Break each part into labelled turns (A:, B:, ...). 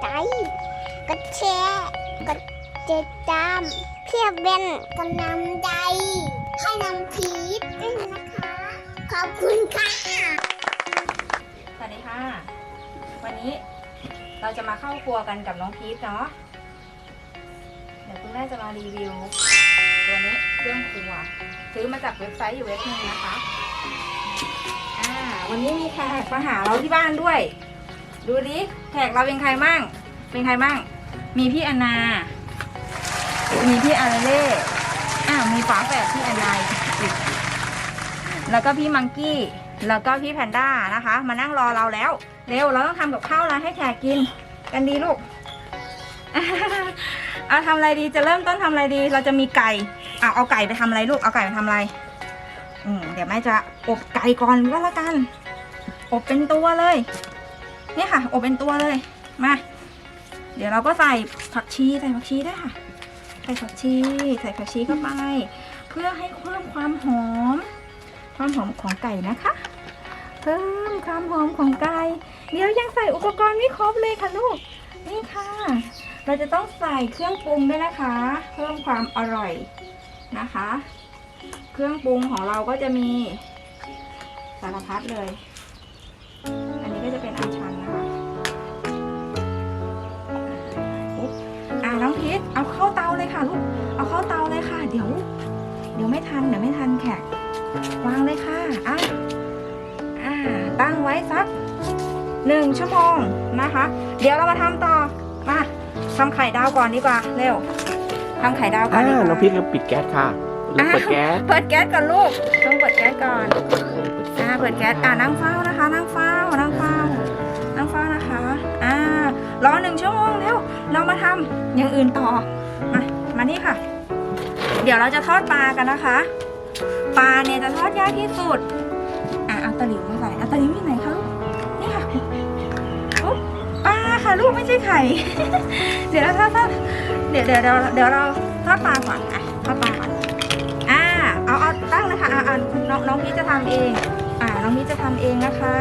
A: ใจกดแชร์กดติดตาม เพื่อเป็นกำลังใจ ให้น้ำพีชด้วยนะคะ ขอบคุณค่ะ
B: สวัสดีค่ะ วันนี้เราจะมาเข้าครัวกันกับน้องพีทเนาะเดี๋ยวคุณแม่จะมารีวิว ตัวนี้เครื่องครัว ซื้อมาจากเว็บไซต์อยู่เว็บหนึงนะคะ อ่า วันนี้มีแขกมาหาเราที่บ้านด้วย ดูดิแขกเราเป็นใครมั่ง เป็นใครมั่ง มีพี่อนา มีพี่อาราเล่อ้าวมีฝาแฝดพี่อนาแล้วก็พี่มังกี้ แล้วก็พี่แพนด้านะคะ มานั่งรอเราแล้ว เร็วเราต้องทำกับข้าวอะไรให้แขกกิน กันดีลูกเอาทำอะไรดีจะเริ่มต้นทำอะไรดี เราจะมีไก่เอาเอาไก่ไปทำอะไรลูกเอาไก่ไปทำอะไรอืมเดี๋ยวแม่จะอบไก่ก่อนก็แล้วกัน อบเป็นตัวเลย เนี่ยค่ะ อบเป็นตัวเลย มา เดี๋ยวเราก็ใส่ผักชีใส่ผักชีได้ค่ะ ใส่ผักชี ใส่ผักชีเข้าไป เพื่อให้เพิ่มความหอม ความหอมของไก่นะคะ เพิ่มความหอมของไก่ เดี๋ยวยังใส่อุปกรณ์ไม่ครบเลยค่ะลูก นี่ค่ะ เราจะต้องใส่เครื่องปรุงด้วยนะคะ เพิ่มความอร่อยนะคะ เครื่องปรุงของเราก็จะมีสารพัดเลย เอาเข้าเตาเลยค่ะลูก เอาเข้าเตาเลยค่ะ เดี๋ยว เดี๋ยวไม่ทันเดี๋ยวไม่ทันแขก วางเลยค่ะ อะ อ่า ตั้งไว้สักหนึ่งชั่วโมงนะคะ เดี๋ยวเรามาทำต่อ มาทำไข่ดาวก่อนดีกว่า เร็วทำไข่ดาวก่อน
C: อ่า
B: ดีกว่า
C: น้องพีทเราปิดแก๊สค่ะเราเปิดแก๊ส
B: เปิดแก๊สก่อนลูก ต้องเปิดแก๊สก่อน อ่า เปิดแก๊ส อ่านั่งเฝ้านะคะ นั่งเฝ้า รอหนึ่งชั่วโมงเร็วเรามาทำอย่างอื่นต่อ มามานี่ค่ะ เดี๋ยวเราจะทอดปลากันนะคะ ปลาเนี่ยจะทอดยากที่สุดอะเอาตะหลิวมาใส่เอาตะหลิวที่ไหนคะลูกนี่ค่ะปลาค่ะลูกไม่ใช่ไข่ เดี๋ยวเราทอดทอดเดี๋ยวเดี๋ยวเดี๋ยวเดี๋ยวเราทอดปลาก่อนอะทอดปลาก่อนอ่าเอาเอาตั้งเลยค่ะอ่าอ่าน้องน้องพีชจะทำเอง อ่าน้องพีชจะทำเองนะคะ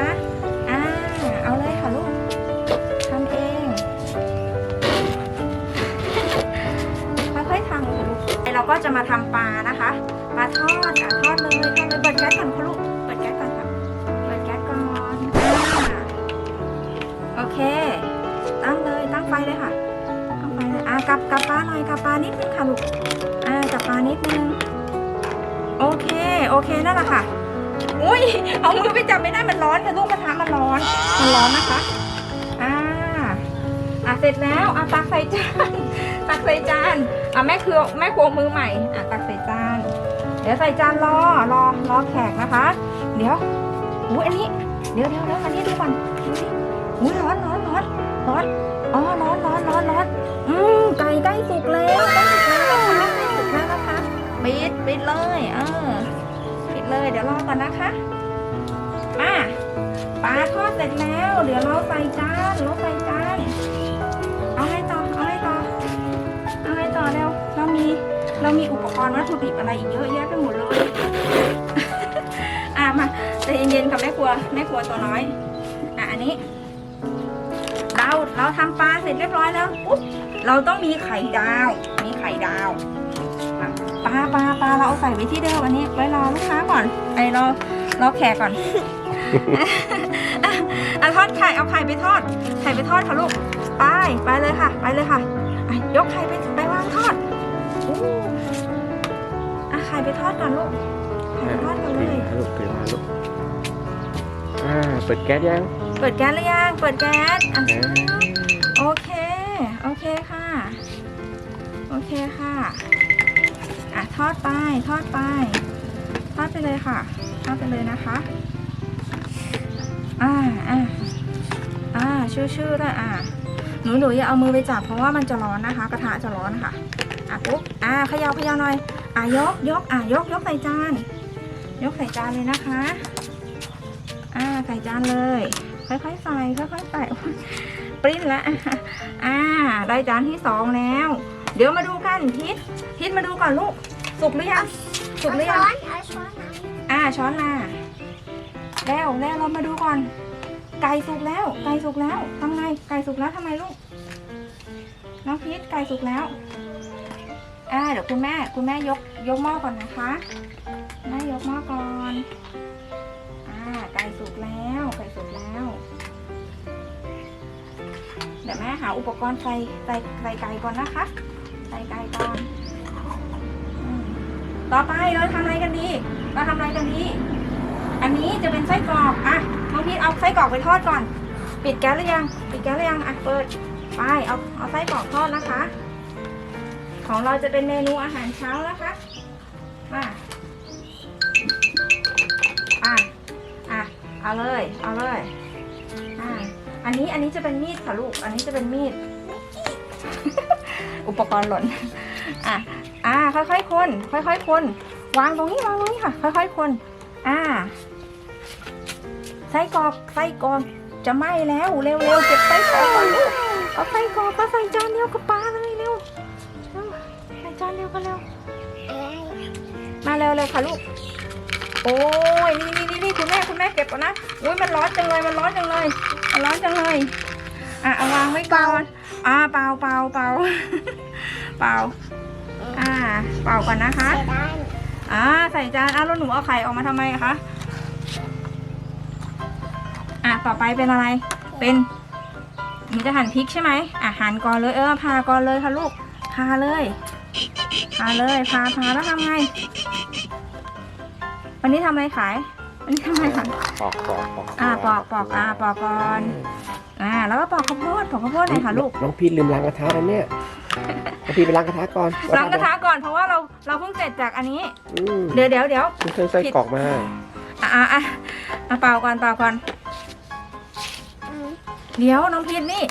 B: ก็จะมาทำปลานะคะปลาทอดอะทอดเลยทอดเลยเปิดแก๊สก่อนค่ะลูกเปิดแก๊สก่อนค่ะเปิดแก๊สก่อนโอเค ตั้งเลยตั้งไฟเลยค่ะตั้งไฟเลยอะกลับกลับปลาหน่อยกลับปลานิดนึงค่ะลูกอ่ากับปลานิดนึงโอเคโอเคนั่นแหละค่ะอุ้ยเอามือไปจับไม่ได้มันร้อนค่ะลูกกระทะมันร้อนมันร้อนนะคะอ่าอะเสร็จแล้วอะตักใส่จานตักใส่จาน อะแม่คือแม่ครัวมือใหม่อะตักใส่จาน เดี๋ยวใส่จานรอรอรอแขกนะคะ เดี๋ยวอุ้ยอันนี้เดี๋ยวเดี๋ยวเดี๋ยวอันนี้ดูก่อนดูสิอุ้ยร้อนร้อนร้อนร้อนอ๋อร้อนร้อนร้อนร้อนอืมไก่ใกล้สุกแล้วใกล้สุกแล้วนะคะใกล้สุกแล้วนะคะปิดปิดเลยเออปิดเลยเดี๋ยวรอก่อนนะคะมาปลาทอดเสร็จแล้ว เดี๋ยวเราใส่จานเราใส่จานเอาให้เอาให้ต่อ เรามีอุปกรณ์วัตถุดิบอะไรอีกเยอะแยะไปหมดเลย อะมาใจเย็นๆค่ะแม่ครัวแม่ครัวตัวน้อย อะอันนี้ เราเราทำปลาเสร็จเรียบร้อยแล้วปุ๊บเราต้องมีไข่ดาว มีไข่ดาวปลาปลาปลาเราเอาใส่ไว้ที่เดิมอันนี้ไว้รอลูกค้าก่อนไอรอรอแขกก่อนอะอะทอดไข่เอาไข่ไปทอด ไข่ไปทอดค่ะลูกไปไปเลยค่ะ ไปเลยค่ะยกไข่ไปไปวางทอด อู้อะไข่ไปทอดก่อนลูกไข่ไปทอดก่อนเลย
C: ลูกเปิดมาลูกอ่าเปิดแก๊สยัง
B: เปิดแก๊สหรือยัง เปิดแก๊สอะ
C: อ่า
B: โอเค โอเคค่ะ โอเคค่ะ อะทอดไป ทอดไป ทอดไปเลยค่ะ ทอดไปเลยนะคะ อ่าอ่าอ่าชื่อชื่อด้วยอ่าหนูหนูอย่าเอามือไปจับเพราะว่ามันจะร้อนนะคะ กระทะจะร้อนค่ะ อะปุ๊บอ่าขยาเขยาวหน่อยอะยกยกอะยกยกใส่จาน ยกใส่จานเลยนะคะ อ่าใส่จานเลย ค่อยๆใส่ค่อยๆใส่ปริ้นล้วอ่าได้จานที่สองแล้ว เดี๋ยวมาดูกันทิศทิศมาดูก่อนลูกสุกหรือยังสุกหรือยัง
A: อ๋อช้อนน้ำ
B: อ่าช้อนมาแล้วแล้วเรามาดูก่อน ไก่สุกแล้ว ไก่สุกแล้วทำไงไก่สุกแล้วทำไงลูกน้องพีทไก่สุกแล้ว อ่าเดี๋ยวคุณแม่ คุณแม่ยกยกหม้อก่อนนะคะ แม่ยกหม้อก่อน อ่าไก่สุกแล้วไก่สุกแล้ว เดี๋ยวแม่หาอุปกรณ์ใส่ใส่ใส่ไก่ก่อนนะคะ ใส่ไก่ก่อนต่อไปเราทำอะไรกันดีเราทำอะไรกันดี อันนี้จะเป็นไส้กรอกอะน้องพีทเอาไส้กรอกไปทอดก่อน ปิดแก๊สหรือยัง ปิดแก๊สหรือยังอะเปิด ไปเอาเอาไส้กรอกทอดนะคะ ของเราจะเป็นเมนูอาหารเช้านะคะมาอะอะเอาเลย เอาเลยอะอันนี้อันนี้จะเป็นมีดค่ะลูก อันนี้จะเป็นมีด อุปกรณ์หล่นอะอ่าค่อยๆคน ค่อยๆคน วางตรงนี้วางตรงนี้ค่ะ ค่อยๆคน อ่าไส้กรอกไส้กรอกจะไหม้แล้วเร็วๆเก็บไส้กรอกก่อนลูกเอาไส้กรอกมาใส่จานเดียวกับปลา ส่จานเดียวกันเร็ว มาเร็วเลยค่ะลูก โอ้ยนี่นี่นี่นี่คุณแม่คุณแม่เก็บก่อนนะ อุ้ยมันร้อนจังเลยมันร้อนจังเลย มันร้อนจังเลย อะเอาวางไว้ก่อนอ่าเปล่าเปล่าเปล่าเปล่าอ่า เปล่าก่อนนะคะ
A: ใส่ได้
B: อ่าใส่จานอะแล้วหนูเอาไข่ออกมาทำไมอะคะอะต่อไปเป็นอะไร เป็นหนูจะหั่นพริกใช่ไหมอะหั่นก่อนเลยเออพาก่อนเลยค่ะลูกพาเลย พาเลยพาพาแล้วทำไง วันนี้ทำอะไรขาย วันนี้ทำอะไรขาย
C: ปอกปอกปอก
B: อ่าปอกปอกอ่าปอกก่อนอ่าแล้วก็ปอกข้าวโพดปอกข้าวโพดหน่อยค่ะลูก
C: น้องพี่ลืมล้างกระทะแล้วเนี่ยน้องพี่ไปล้างกระทะก่อน
B: ล้างกระทะก่อนเพราะว่าเราเราเพิ่งเสร็จจากอันนี้
C: อืม
B: เดี๋ยวเดี๋ยวเดี๋ยว
C: เพิ่งใส่ไส้กรอกมา
B: อะอะอะอะเปล่าก่อนเปล่าก่อน
A: อืม
B: เดี๋ยวน้องพีทนี่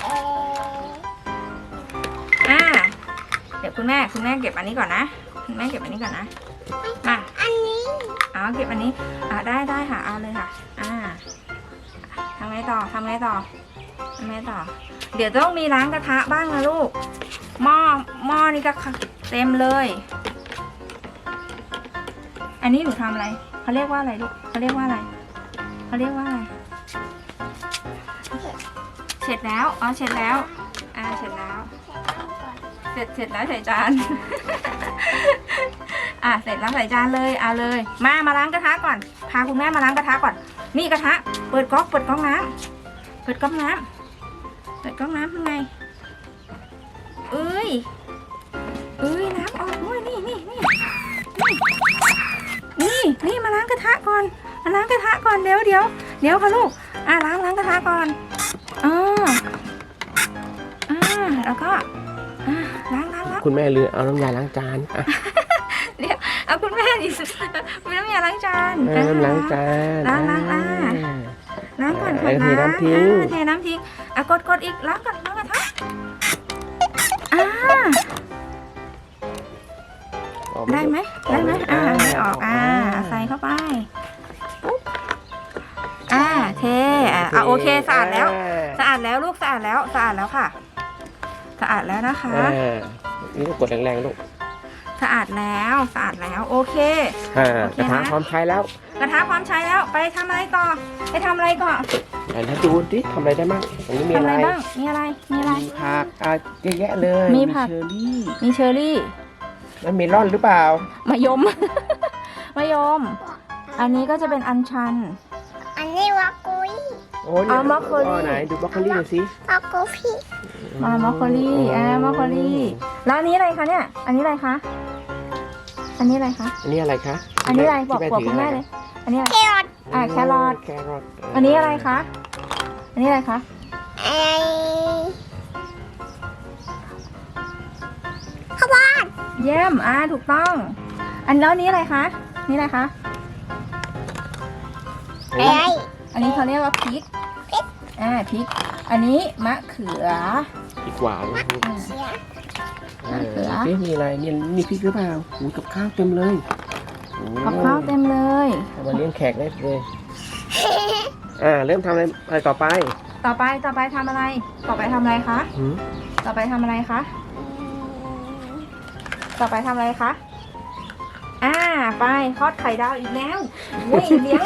B: ดี๋ยวคุณแม่คุณแม่เก็บอันนี้ก่อนนะ คุณแม่เก็บอันนี้ก่อนนะมา
A: อันนี้
B: เอาเก็บอันนี้อ่าได้ได้ค่ะเอาเลยค่ะ อ่าทำไงต่อทำไงต่อทำไงต่อ เดี๋ยวต้องมีล้างกระทะบ้างนะลูกหม้อหม้อนี่ก็เต็มเลย อันนี้หนูทำอะไรเขาเรียกว่าอะไรลูกเขาเรียกว่าอะไรเขาเรียกว่าอะไรเสร็จแล้วอ๋อเสร็จแล้วอ่าเสร็จแล้ว เสร็จเสร็จแล้วใส่จาน อะเสร็จแล้วใส่จานเลยเอาเลย มามาล้างกระทะก่อน พาคุณแม่มาล้างกระทะก่อน นี่กระทะ เปิดก๊อกเปิดก๊อกน้ำเปิดก๊อกน้ำเปิดก๊อกน้ำทำไงเอ้ยเอ้ยน้ำออกด้วยนี่นี่นี่นี่นี่มาล้างกระทะก่อน มาล้างกระทะก่อนเดี๋ยวเดี๋ยวเดี๋ยวค่ะลูก อะล้างล้างกระทะก่อนอ่าอ่าแล้วก็ อ่าล้างล้างล้าง
C: คุณแม่ลืมเอาน้ำยาล้างจานอะ
B: เอาคุณแม่ดิมีน้ำยาล้างจาน
C: เออน้ำล้างจาน
B: ล้างล้างอ่าล้างก่อน
C: เอ
B: ค่ะ
C: อเท
B: ล้าง
C: น้ำทิ้ง
B: อ่าเทน้ำทิ้งอะกดกดอีกล้างก่อนล้างกระทะอ่า
C: ออก
B: ได้ไหมได้ไหมอ่าไม่ออกอ่าใส่เข้าไปปุ๊บอ่าเทอะอะโอเคสะอาดแล้วสะอาดแล้วลูกสะอาดแล้วสะอาดแล้วค่ะ สะอาดแล้วนะคะ
C: อ่านี่ก็กดแรงๆลูก
B: สะอาดแล้วสะอาดแล้วโอเค
C: อ่า
B: โอเค
C: กระทะ
B: นะ
C: พร้อมใช้แล้ว
B: กระทะพร้อมใช้แล้วไปทำอะไรต่อ ไปทำอะไรก่อน
C: ไหนนะดูดิทำอะไรได้บ้างตรงนี้มี
B: ทำ
C: อะ
B: อะไร
C: ไร
B: บ้างมีอะไรมีอะไร
C: มีผักอะเยอะแยะเลย
B: มีผัก
C: เชอร์รี่
B: มีเชอร์รี่
C: แล้วมีร่อนหรือเปล่ามะ
B: ยม มะยม อันนี้ก็จะเป็นอัญชัน
A: อันนี้วากุย
C: โอ้ยเนี่ย
B: เอาบรอกโคลี
C: ไหนดูบรอกโคลีหน่อยสิ
A: วากุพี่
B: มามอคโคลี่อ่ามอคโคลี่แล้วอันนี้อะไรคะเนี่ย อันนี้อะไรคะ อันนี้อะไรคะ
C: อันนี้อะไรคะ
B: อันนี้อะไรบอก
C: ที่
B: บอก
C: ถื
B: คุณแม่เลย อันนี้อะไร
A: แครอท
B: อ่าแครอท
C: แครอท
B: อันนี้อะไรคะ อันนี้อะไรคะ
A: ไอ้ข้าวบ้าน
B: เยี่ยม อ่า ถูกต้อง อันแล้วอันนี้อะไรคะ นี่อะไรคะ
C: อันนี้
A: ไอ้
B: อันนี้เขาเรียกว่าพริก อ่าพริก อันนี้มะเขือ
C: อีกหวาน
B: อ่า
A: เสีย
C: เออ
B: มะเขือ
C: เอ๊ะมีอะไรมีมีพริกหรือเปล่าหูกับข้าวเต็มเลยโอ้
B: กับข้าวเต็มเลย
C: เอามาเลี้ยงแขกได้เลย อ่า เริ่มทำอะไรอะไรต่อไป
B: ต่อไปต่อไปทำอะไร ต่อไปทำอะไรคะ
C: หืม
B: ต่อไปทำอะไรคะ ต่อไปทำอะไรคะ อ่า ไปทอดไข่ดาวอีกแล้วอุ้ยเลี้ยง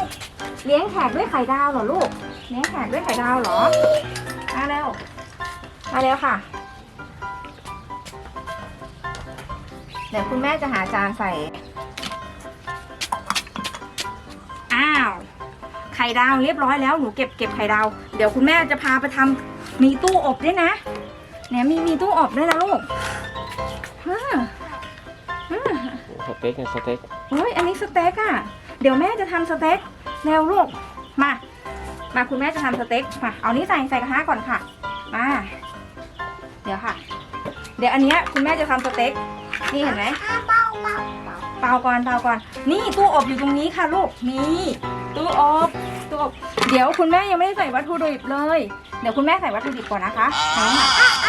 B: เลี้ยงแขกด้วยไข่ดาวเหรอลูกเลี้ยงแขกด้วยไข่ดาวเหรอมาเร็วมาเร็วค่ะ เดี๋ยวคุณแม่จะหาจานใส่ อ้าว ไข่ดาวเรียบร้อยแล้ว หนูเก็บเก็บไข่ดาว เดี๋ยวคุณแม่จะพาไปทำมีตู้อบด้วยนะ เนี่ยมีมีตู้อบด้วยนะลูกฮ่าฮ่า
C: สเต็กไงสเต็ก
B: เฮ้ยอันนี้สเต็กอะ เดี๋ยวแม่จะทำสเต็กเร็วลูก มา มาคุณแม่จะทำสเต็กมาเอานี้ใส่ใส่กระทะก่อนค่ะ มา เดี๋ยวค่ะ เดี๋ยวอันเนี้ยคุณแม่จะทำสเต็ก นี่เห็นไหม
A: เบาเบาเบา
B: เปล่าก่อนเปล่าก่อน นี่ตู้อบอยู่ตรงนี้ค่ะลูก นี่ตู้อบตู้อบ เดี๋ยวคุณแม่ยังไม่ได้ใส่วัตถุดิบเลย เดี๋ยวคุณแม่ใส่วัตถุดิบก่อนนะคะเอาละ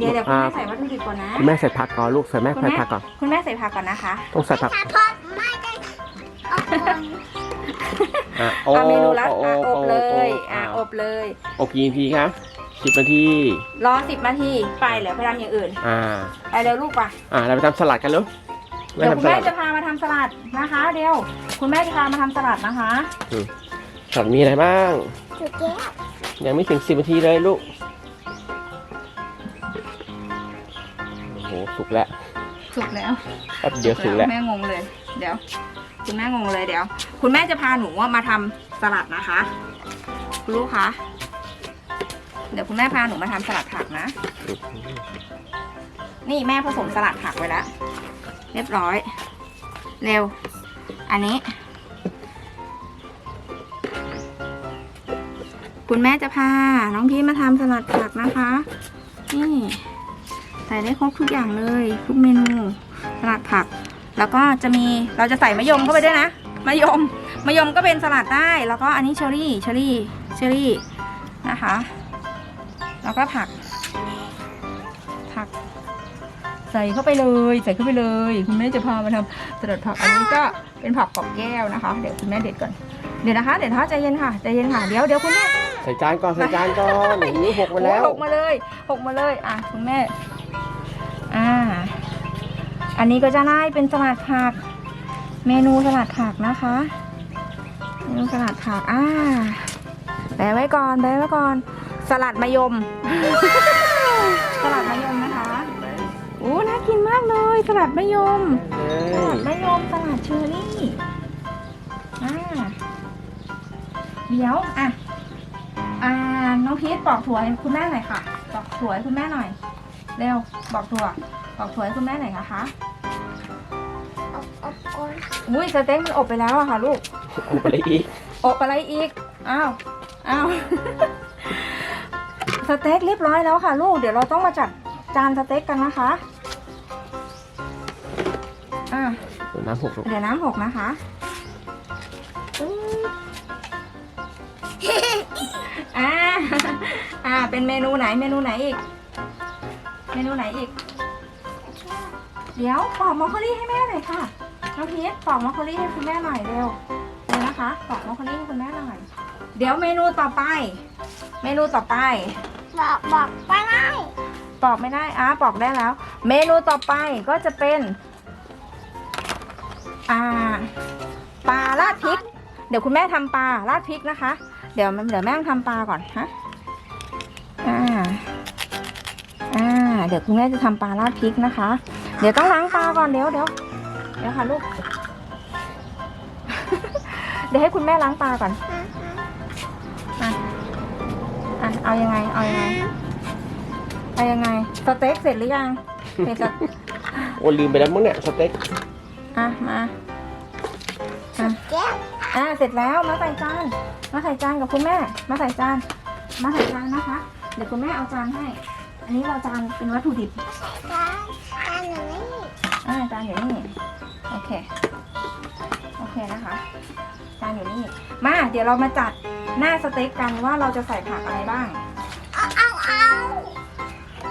B: เดี๋ยวเดี๋ยวคุณแม่ใส่วัตถุดิบก่อนนะ
C: คุณแม่ใส่ผักก่อนลูกใส่แม่
B: คุณ
C: ใส่
B: แม่
C: ผักก่อน
B: คุณแม่ใส่ผักก่อนนะคะ
C: ต้องใส่ผัก
A: ถ้าทอดไม่ได้เอาก่อน
C: อะ
B: เอาเมนูละ
C: โอะ
B: อบเลย
C: อะ
B: อะอบเลย
C: อบกี่นาทีครับสิบนาที
B: รอสิบนาทีไปเดี๋ยวไปทำอย่างอื่น
C: อ่า
B: ไปเร็วลูกไป
C: อ่าเราไปทำสลัดกันลูกแม่
B: เดี๋ยวคุณ
C: ทำส
B: แม่
C: ลัด
B: จะพามาทำสลัดนะคะ เดี๋ยวคุณแม่จะพามาทำสลัดนะคะ
C: สลัดมีอะไรบ้าง
A: จุดแก้ว
C: ยังไม่ถึงสิบนาทีเลยลูก โอ้โหสุกแล้ว
B: สุกแล้ว
C: แป๊บเดียวสุกแล้ว
B: แม่งงเลย เดี๋ยว คุณแม่งงเลยเดี๋ยว คุณแม่จะพาหนูว่ามาทำสลัดนะคะคุณลูกคะเดี๋ยวคุณแม่พาหนูมาทำสลัดผักนะ นี่แม่ผสมสลัดผักไว้แล้วเรียบร้อย เร็ว อันนี้ คุณแม่จะพาน้องพีชมาทำสลัดผักนะคะ นี่ ใส่ได้ครบทุกอย่างเลยทุกเมนูสลัดผัก แล้วก็จะมีเราจะใส่มะยมเข้าไปด้วยนะมะยมมะยมก็เป็นสลัดได้ แล้วก็อันนี้เชอรี่เชอรี่เชอรี่นะคะ แล้วก็ผัก ผัก ใส่เข้าไปเลย ใส่เข้าไปเลยคุณแม่จะพามาทำสลัดผักอันนี้ก็เป็นผักกรอบแก้วนะคะ เดี๋ยวคุณแม่เด็ดก่อนเดี๋ยวนะคะเดี๋ยวท้อใจเย็นค่ะใจเย็นค่ะเดี๋ยวเดี๋ยวคุณแม่
C: ใส่จานก่อนใส่จานก่อนโอ้โหหกมาแล้ว
B: หกมาเลยหกมาเลยอะคุณแม่อ่า อันนี้ก็จะได้เป็นสลัดผัก เมนูสลัดผักนะคะเมนูสลัดผักอ่าแปะไว้ก่อนแปะไว้ก่อน สลัดมะยม สลัดมะยมนะคะโอ้น่ากินมากเลย สลัดมะยมสลัดมะยมสลัดเชอร์รี่อ่าเดี๋ยวอะอ่าน้องพีทปอกถั่วให้คุณแม่หน่อยค่ะปอกถั่วให้คุณแม่หน่อย เร็วบอกถั่ว ปอกถั่วให้คุณแม่หน่อยนะคะ
A: อบอบก่อน
B: อุ้ยสเต็กมันอบไปแล้วอะค่ะลูก
C: อบอะไรอีก
B: อบอะไรอีก อ้าว อ้าว สเต็กเรียบร้อยแล้วค่ะลูก เดี๋ยวเราต้องมาจัดจานสเต็กกันนะคะ อ่า
C: เดี๋ยวน้ำหกลูก
B: เดี๋ยวน้ำหกนะคะปึ๊บอ่า อ่า เป็นเมนูไหน เมนูไหนอีก เมนูไหนอีก เดี๋ยวปอกมอคโคลี่ให้แม่หน่อยค่ะ น้องพีชปอกมอคโคลี่ให้คุณแม่หน่อยเร็วเร็วนะคะปอกมอคโคลี่ให้คุณแม่หน่อย เดี๋ยวเมนูต่อไป เมนูต่อไป
A: บอกบอกไปได้
B: ปอกไม่ได้อะปอกได้แล้ว เมนูต่อไปก็จะเป็นอ่าปลาราดพริก เดี๋ยวคุณแม่ทำปลาราดพริกนะคะ เดี๋ยวเดี๋ยวแม่ทำปลาก่อนฮะอ่าอ่าเดี๋ยวคุณแม่จะทำปลาราดพริกนะคะ เดี๋ยวต้องล้างปลาก่อนเดี๋ยวเดี๋ยวเดี๋ยวค่ะลูก เดี๋ยวให้คุณแม่ล้างปลาก่อนอะอะเอายังไง เอายังไงเอายังไงสเต็กเสร็จหรือยังเสร็จแล้ว
C: โอ้ลืมไปแล้วมั้งเนี่ยสเต็ก
B: อะมาอะ
A: แก้ว
B: อะเสร็จแล้วมาใส่จานมาใส่จานกับคุณแม่ มาใส่จานมาใส่จานนะคะ เดี๋ยวคุณแม่เอาจานให้ อันนี้เราจานเป็นวัตถุดิบ
A: จาน
B: อยู่นี่ โอเค โอเคนะคะ จานอยู่นี่ มา เดี๋ยวเรามาจัดหน้าสเต็กกันว่าเราจะใส่ผักอะไรบ้าง
A: เอาเอาเอา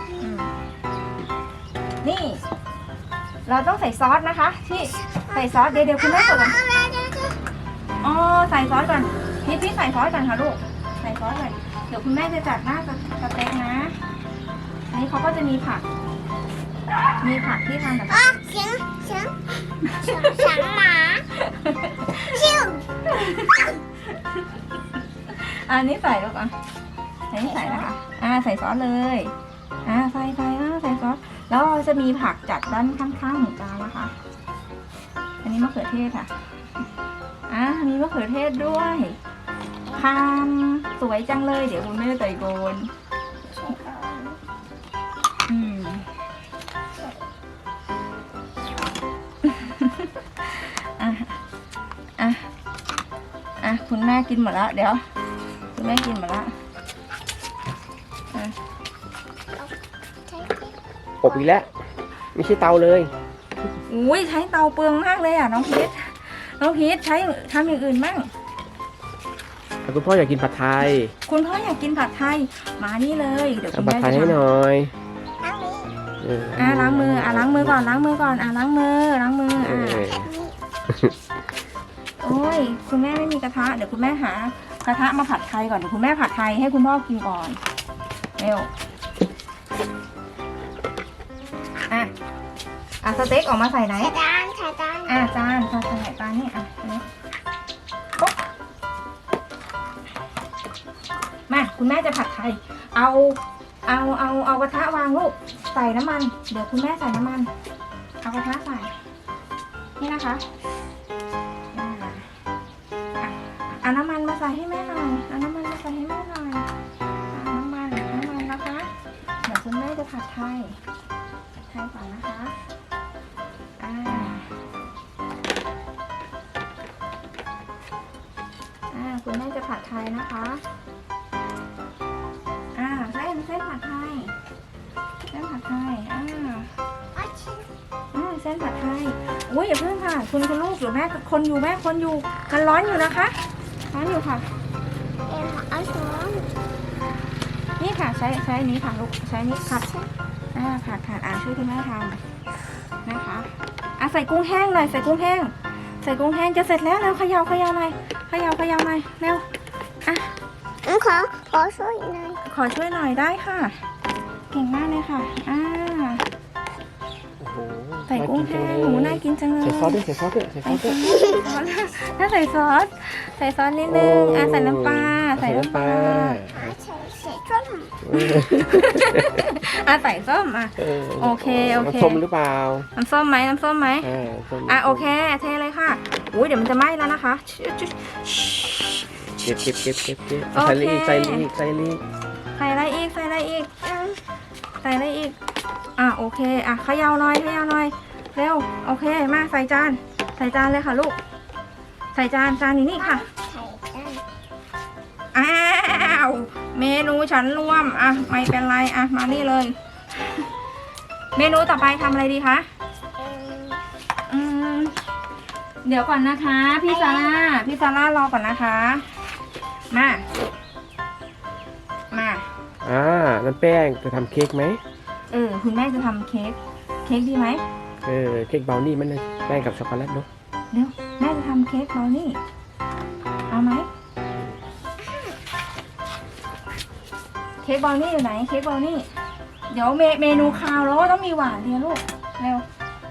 B: อืมนี่ เราต้องใส่ซอสนะคะ ที่ใส่ซอสเดี๋ยวเดี๋ยวคุณแม่กดก่อน
A: อ๋
B: อใส่ซอสก่อนพี่พี่ใส่ซอสก่อนค่ะลูก ใส่ซอสก่อนเดี๋ยวคุณแม่จะจัดหน้าสสเต็กนะอันนี้เขาก็จะมีผัก มีผักที่ทำแบบ
A: อะเสียงเสียงเสียงเสียงหมาชิว
B: อันนี้ใส่ลูกอะอันนี้ใส่นะคะอ่าใส่ซอสเลยอ่าใส่ใส่อ่าใส่ซอสแล้วเราจะมีผักจัดด้านข้างๆของจานนะคะ อันนี้มะเขือเทศค่ะอะมีมะเขือเทศด้วยพามสวยจังเลย เดี๋ยวคุณแม่ใส่โกน คุณแม่กินหมดแล้วเดี๋ยว คุณแม่กินหมดแล้ว
A: ใช่
C: อบอีกแล้วไม่ใช่เตาเลย
B: อุ้ยใช้เตาเปลืองมากเลยอะน้องพีทน้องพีทใช้ทำอย่างอื่นบ้าง
C: แต่คุณพ่ออยากกินผัดไทย
B: คุณพ่ออยากกินผัดไทย มานี่เลยเดี๋ยวคุ
C: ทำ
B: ณ
C: ผัด
B: แม่
C: ไทย
B: จะ
C: ให้ห
B: ทำ
C: น่อย
A: อันนี้
C: เออ
B: อะล้างมืออะล้างมือก่อนล้างมือก่อนอะล้างมือล้างมือ
C: เอ
B: อะ
C: อ
B: โอ้ยคุณแม่ไม่มีกระทะ เดี๋ยวคุณแม่หากระทะมาผัดไทยก่อน เดี๋ยวคุณแม่ผัดไทยให้คุณพ่อกินก่อน เร็ว อะ อะสเต็กออกมาใส่ไหน
A: ใส่จานใส่จาน
B: อะจานใส่ใส่จานนี่อะอันนี้ปุ๊บมาคุณแม่จะผัดไทย เอา เอา เอา เอากระทะวางลูก ใส่น้ำมัน เดี๋ยวคุณแม่ใส่น้ำมัน เอากระทะใส่ นี่นะคะ เอาน้ำมันมาใส่ให้แม่หน่อยเอาน้ำมันมาใส่ให้แม่หน่อยเอาน้ำมันน้ำมันนะคะเดี๋ยวคุณแม่จะผัดไทยผัดไทยก่อนนะคะอ่าอ่าคุณแม่จะผัดไทยนะคะอ่าเส้นเส้นผัดไทยเส้นผัดไทยอ่า
A: อ่า
B: เส้นผัดไทยอุ้ยอย่าเพิ่งค่ะ คุณคุณลูกอยู่แม่คนอยู่แม่คนอยู่มันร้อนอยู่นะคะ ร้อนอยู่ค่ะ
A: เอ็มเอาช้อน
B: นี่ค่ะใช้ใช้อันนี้ค่ะลูกใช้อันนี้ผัดอ่าผัดผัดอ่าช่วยคุณแม่ทำนะคะอะใส่กุ้งแห้งหน่อยใส่กุ้งแห้ง ใส่กุ้งแห้งจะเสร็จแล้วแล้วเขย่าเขย่าหน่อยเขย่าเขย่าหน่อยเร็ว
A: อืมขอขอช่วยหน่อย
B: ขอช่วยหน่อยได้ค่ะ เก่งมากเลยค่ะอ่า
C: โอ้โห
B: ใส่ กุ้งแห้งหมูน่ากินจังเลย
C: ใส่ซอสด้วยใส่ซอสด้วยใส่ซอ
B: ใส่
C: ส
B: ซ
C: ด้ว
B: อยสถ้าใส่ซอส ใส่ซอสนิดนึงอะใส่น้ำปลาใส่น้ำปลา
A: หาใส่ใส่ส้ม
C: เออ
B: อะใส่ส้มอะ
C: เออ
B: โอเคโอเค
C: น้ำส้มหรือเปล่า
B: น้ำส้มไหมน้ำส้มไหม
C: อ่าส้ม
B: อะโอเคเทเลยค่ะอุ้ยเดี๋ยวมันจะไหม้แล้วนะคะ
C: เก็บเก็บเก็บเก็บเก็บ
B: โอเค
C: ใส่ลีกใส่ลีกใส่ลีก
B: ใส่อะไรอีกใส่อะไรอีก
A: อืม
B: ใส่อะไรอีกอะโอเคอะเขย่าหน่อยเขย่าหน่อย เร็ว โอเค มาใส่จาน ใส่จานเลยค่ะลูก ใส่จานจานอยู่นี่ค่ะ
A: ใส่จาน
B: อ้าว เมนูฉันร่วม อะ ไม่เป็นไร อะ มานี่เลย เมนูต่อไปทำอะไรดีคะ
A: อืม
B: อืมเดี๋ยวก่อนนะคะ พี่ซาร่า พี่ซาร่ารอก่อนนะคะ มา มา
C: อ่าน้ำแป้งจะทำเค้กไหม
B: เออ คุณแม่จะทำเค้ก เค้กดีไหม
C: เออเค้กเบลนี่มันเลยแป้กับช็อกโกแลตเนาะ
B: เดี๋ยวแม่จะทำเค้กเบรานี่ เอาไหม เค้กเบรานี่อยู่ไหน เค้กเบรานี่ เดี๋ยวเมเมนูคาวแล้วก็ต้องมีหวานเดียวลูก เร็ว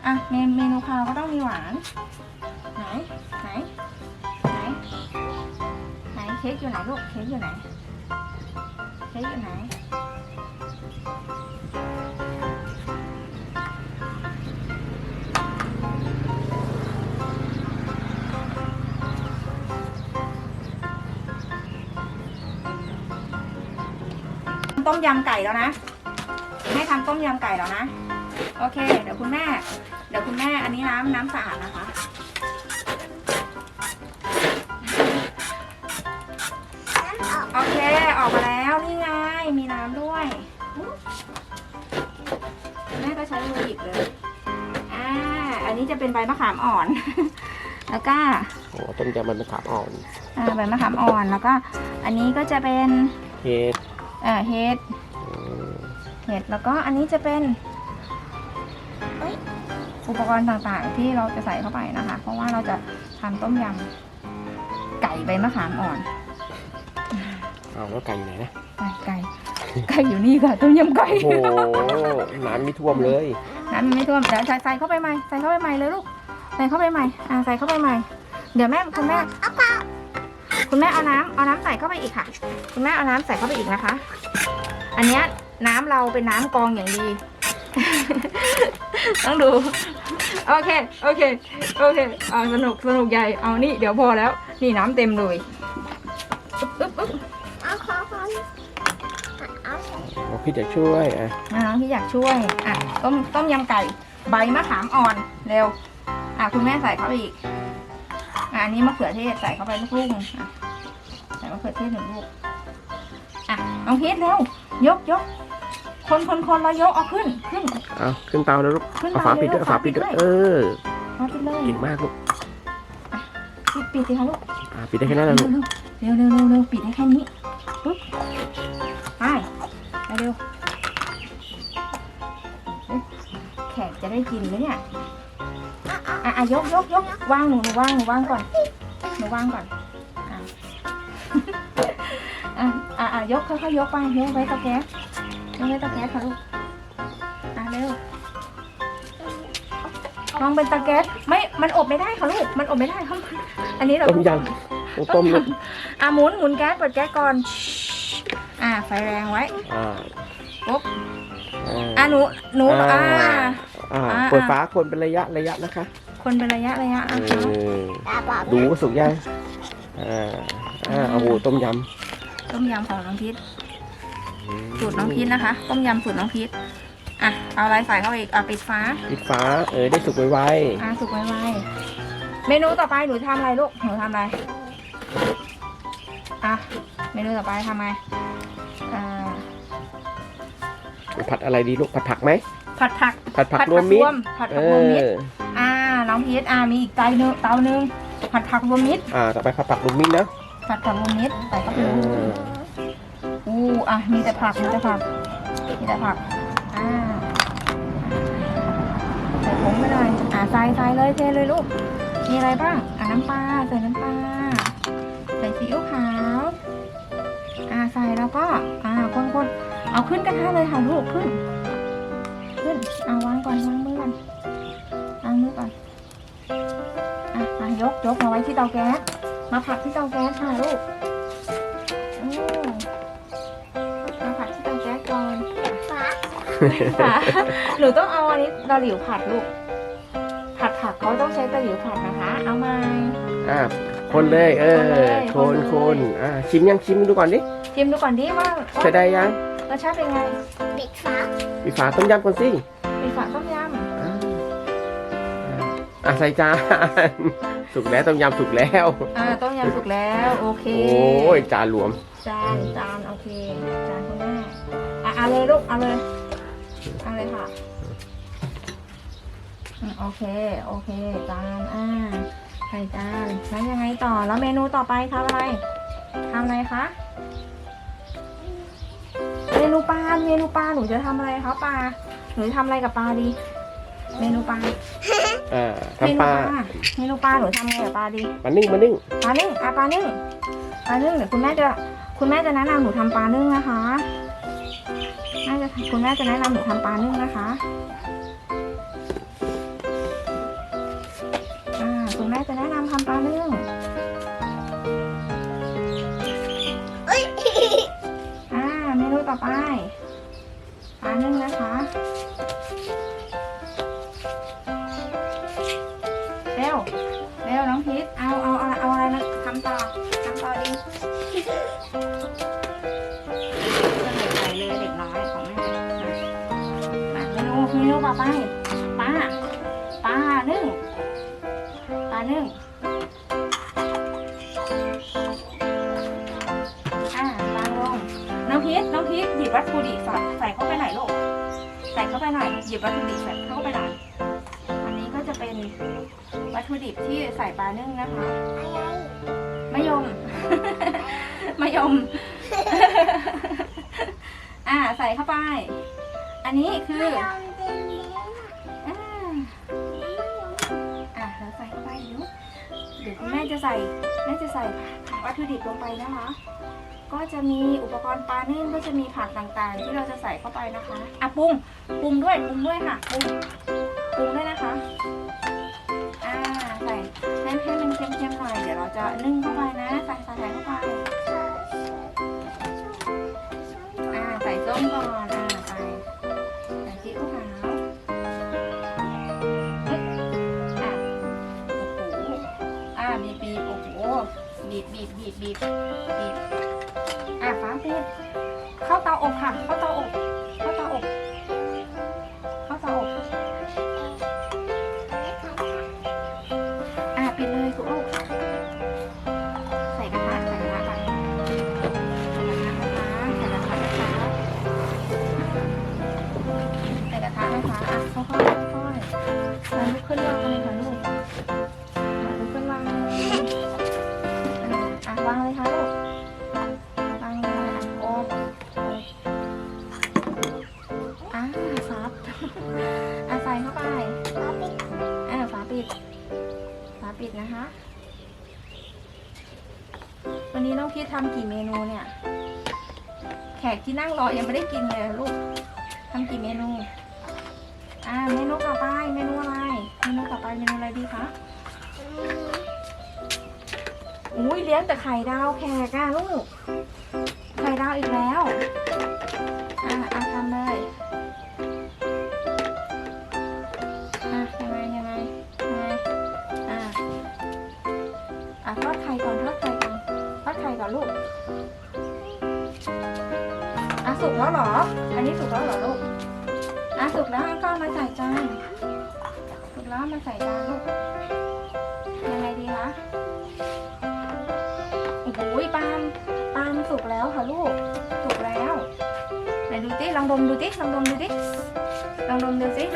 B: อะเมเมนูคาวก็ต้องมีหวาน ไหน ไหน ไหน ไหนเค้กอยู่ไหนลูก เค้กอยู่ไหน เค้กอยู่ไหน ต้มยำไก่แล้วนะไม่ทำต้มยำไก่แล้วนะ โอเค เดี๋ยวคุณแม่ เดี๋ยวคุณแม่ อันนี้น้ำน้ำสะอาดนะคะ
A: น้ำออก
B: โอเค ออกมาแล้วนี่ไง มีน้ำด้วย แม่ก็ใช้มือหยิบเลย อ่า อันนี้จะเป็นใบมะขามอ่อน แล้วก็
C: โอ้ต้มยำมันมะขามอ่อน
B: อ่า ใบมะขามอ่อน แล้วก็ อันนี้ก็จะเป็น
C: เค้ก
B: เอ่อเห็ด
C: อืม
B: เห็ดแล้วก็อันนี้จะเป็นอุปกรณ์ต่างๆ ที่เราจะใส่เข้าไปนะคะ เพราะว่าเราจะทำต้มยำไก่ใบมะขามอ่อน
C: เอาแล้วไก่อยู่ไหนนะ
B: ไก่ไก่ไก่อยู่นี่ค่ะต้มยำไก่
C: โอ้โหน้ำไม่ท่วมเลย
B: น้ำมันไม่ท่วมเดี๋ยวใส่ใส่เข้าไปใหม่ใส่เข้าไปใหม่เลยลูกใส่เข้าไปใหม่อ่าใส่เข้าไปใหม่ เดี๋ยวแม่คุณแม่
A: เอาเปล่า
B: คุณแม่เอาน้ำเอาน้ำใส่เข้าไปอีกค่ะ คุณแม่เอาน้ำใส่เข้าไปอีกนะคะ อันเนี้ยน้ำเราเป็นน้ำกรองอย่างดี ต้องดู โอเค โอเค โอเค เอาสนุกสนุกใหญ่ เอานี่เดี๋ยวพอแล้ว นี่น้ำเต็มเลยอึ๊บอึ๊บอึ๊บ
A: เอาขอขอเอาใส่
C: บอกพี่จะช่วยอะ
B: อ่าพี่อยากช่วย อะ ต้มต้มยำไก่ ใบมะขามอ่อน เร็ว อะคุณแม่ใส่เข้าไปอีก อะอันนี้มะเขือเทศใส่เข้าไปลูกลูกหนึ่งอะใส่มะเขือเทศหนึ่งลูกอะน้องพีชเร็วยกยกคนคนคนแล้วยกเอาขึ้นขึ้น
C: เอาขึ้นเตาแล้วลูก
B: ขึ้น
C: เอา
B: เตา
C: ฝาปิดด้วย
B: เลย
C: เอาฝาปิดด้วย
B: ฝาปิดด้วย
C: เออ
B: มาปิดเลย
C: เก่งมากลูก
B: ปิดปิดสิคะลูก
C: อะปิดได้แค่นั้นแหละลูก
B: เร็วเร็วเร็วเร็วปิดให้แค่นี้ปึ๊บไปไปเร็วเอ๊ะแขกจะได้กินไหมเนี่ย อะอะยกยกยกวางหนูหนูวางหนูวางก่อนหนูวางก่อนอะอะอะอะยกค่อยๆยกไปยกไว้เตาแก๊สยกไว้เตาแก๊สค่ะลูกอะเร็วลองเป็นเตาแก๊สไม่ มันอบไม่ได้ค่ะลูกมันอบไม่ได้ค่ะอันนี้เรา
C: ต้มยำต้องต้มลูก
B: อะหมุนหมุนแก๊สเปิดแก๊สก่อนอะไฟแรงไว้
C: อ่า
B: ปุ๊บ
C: อ่า
B: อะหนูหนู
C: อ่า
B: อ่า
C: อ่า
B: อ่า
C: เปิดฝาคนเป็นระยะระยะนะคะ
B: คนเป็นระยะระยะ
C: เอ
B: นะคะ
C: อ
A: ตาบอด
C: ดูว่าสุกยังอ่าอ่าโอ้โหต้มย
B: ต้มยำของน้องพีทำสูตรน้องพีทนะคะ ต้มยำสูตรน้องพีทอะเอาอะไรใส่เข้าไปอีกอะปิดฟ้า
C: ปิดฝาเออได้สุกไว
B: อะสุกไวๆเมนูต่อไปหนูทำอะไรลูกหนูทำอะไรอะเมนูต่อไปทำไงอ่า
C: ๆผัดอะไรดีลูกผัดผักไหม
B: ผัดผัก
C: ผัดผัก
B: ผัด
C: รวมมิตร
B: ผัด
C: เอ
B: ผักรวมมิตร
C: อ
B: อ่า น้องพีทอ่ามีอีกเตาหนึงเตาหนึงผัดผักรวมมิตร
C: อ่าต่อไปผัดผักรวมมิตรนะ
B: ผัดผักรวมมิตรใส่เข้าไป
C: เอ
B: เลย
C: อ
B: อู้อะมีแต่ผักมีแต่ผักมีแต่ผักอ่าใส่ผงไปหน่อยอ่าใส่ใส่เลยเทเลยลูกมีอะไรบ้างอ่าน้ำปลาใส่น้ำปลาใส่ซีอิ๊วขาวอ่าใส่แล้วก็อ่าคนๆเอาขึ้นกระทะเลยค่ะลูกขึ้น ขึ้นอ่าวางก่อนวาง ยกยกมาไว้ที่เตาแก๊ส มาผัดที่เตาแก๊สค่ะลูกอืมมาผัดที่เตาแก๊สก่อน
A: ฟ้า
B: ค่ะหนูต้องเอาอันนี้ตะหลิวผัดลูก ผัดผักเขาต้องใช้ตะหลิวผัดนะคะ เอามา
C: อ่าคนเลย เอ
B: คนเล
C: อยคน
B: ค
C: คน
B: เลย
C: นอ่าชิมยังชิมดูก่อนดิ
B: ชิมดูก่อนดิว่าว่า
C: ใช้ได้ยัง
B: รสชาติเป็นไง
A: ปิดฟ้า
C: ปิดฝาต้มยำก่อนสิ
B: เป็นฝาต้มย
C: อ่าอ่าใส่จาน สุกแล้วต้มยำสุกแล้วำ
B: อ่าต้มยำสุกแล้ว โอเค
C: โอ้ยจานหลวม
B: จานจานโอเคจานคุณแม่อะเอาเลยลูกเอาเลยเอาเลยค่ะอืมโอเคโอเคจานอ่าใส่จานแล้วยังไงต่อแล้วเมนูต่อไปทำอะไรทำอะไรคะเมนูปลาเมนูปลาหนูจะทำอะไรคะปลาหนูจะทำอะไรกับปลาดี เมนูปลา
C: อ่า
B: เมนู
C: ทำปลา
B: ปลาเมนูปลาหนูทำไงกับปลาดี
C: ปลานึ่งปลานึ่ง
B: ปลานึ่งอะปลานึ่งปลานึ่งเดี๋ยวคุณแม่จะคุณแม่จะแนะนำหนูทำปลานึ่งนะคะแม่จะคุณแม่จะแนะนำหนูทำปลานึ่งนะคะอ่าคุณแม่จะแนะนำทำปลานึ่ง
A: เอ้ย
B: อ่าเมนูต่อไปป มะยม อ่าใส่เข้าไป อันนี้คือ
A: ไม่ยอมเป็นแม่
B: อ่าอะเราใส่เข้าไปเดี๋ยวเดี๋ยวคุณแม่จะใส่แม่จะใส่วัตถุดิบลงไปนะคะ ก็จะมีอุปกรณ์ปลานึ่งก็จะมีผักต่างๆ ที่เราจะใส่เข้าไปนะคะอะปรุงปรุงด้วยปรุงด้วยค่ะปรุงปรุงด้วยนะคะอ่าใส่ให้ให้มันเค็มๆหน่อยเดี๋ยวเราจะนึ่งเข้าไปนะใส่ใส่ใส่เข้าไป บีบบีบบีบบีบอะฟ้าปิดเข้าเตาอบค่ะ เข้าเตาอบ นั่งรอยังไม่ได้กินเลยลูกทำกี่เมนู อ่า เมนูต่อไป เมนูอะไร เมนูต่อไป เมนูอะไรดีคะ อุ้ยเลี้ยงแต่ไข่ดาวแขกอะลูก ไข่ดาวอีกแล้ว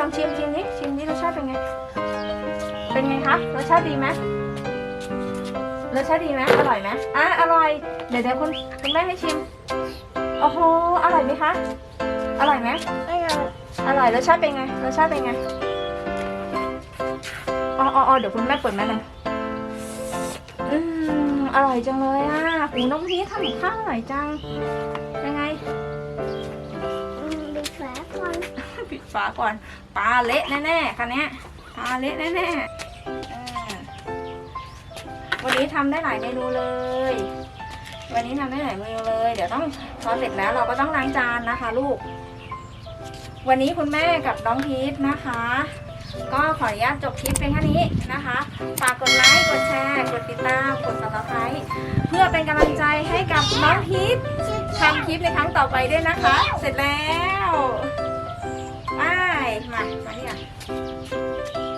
B: ลองชิมชิมดิชิมดิรสชาติเป็นไง เป็นไงคะรสชาติดีไหมรสชาติดีไหมอร่อยไหมอะอร่อย เดี๋ยวเดี๋ยวคุณคุณแม่ให้ชิมโอ้โหอร่อยไหมคะ อร่อยไหมอร่อยรสชาติเป็นไงรสชาติเป็นไงอ๋ออ๋ออ๋อเดี๋ยวคุณแม่เปิดแม่หน่อยอืมอร่อยจังเลยอะหูน้องพีททำกับข้าวอร่อยจัง ฝาก่อนปลาเละแน่ๆคันนี้ปลาเละแน่ๆวันนี้ทำได้หลายเมนูเลย วันนี้ทำได้หลายเมนูเลย เดี๋ยวต้องพอเสร็จแล้วเราก็ต้องล้างจานนะคะ ลูก วันนี้คุณแม่กับน้องพีทนะคะ ก็ขออนุญาตจบคลิปเป็นแค่นี้นะคะฝากกดไลค์กดแชร์กดติดตามกด subscribe เพื่อเป็นกำลังใจให้กับน้องพีททำคลิปในครั้งต่อไปด้วยนะคะ เสร็จแล้ว มา มาเนี่ย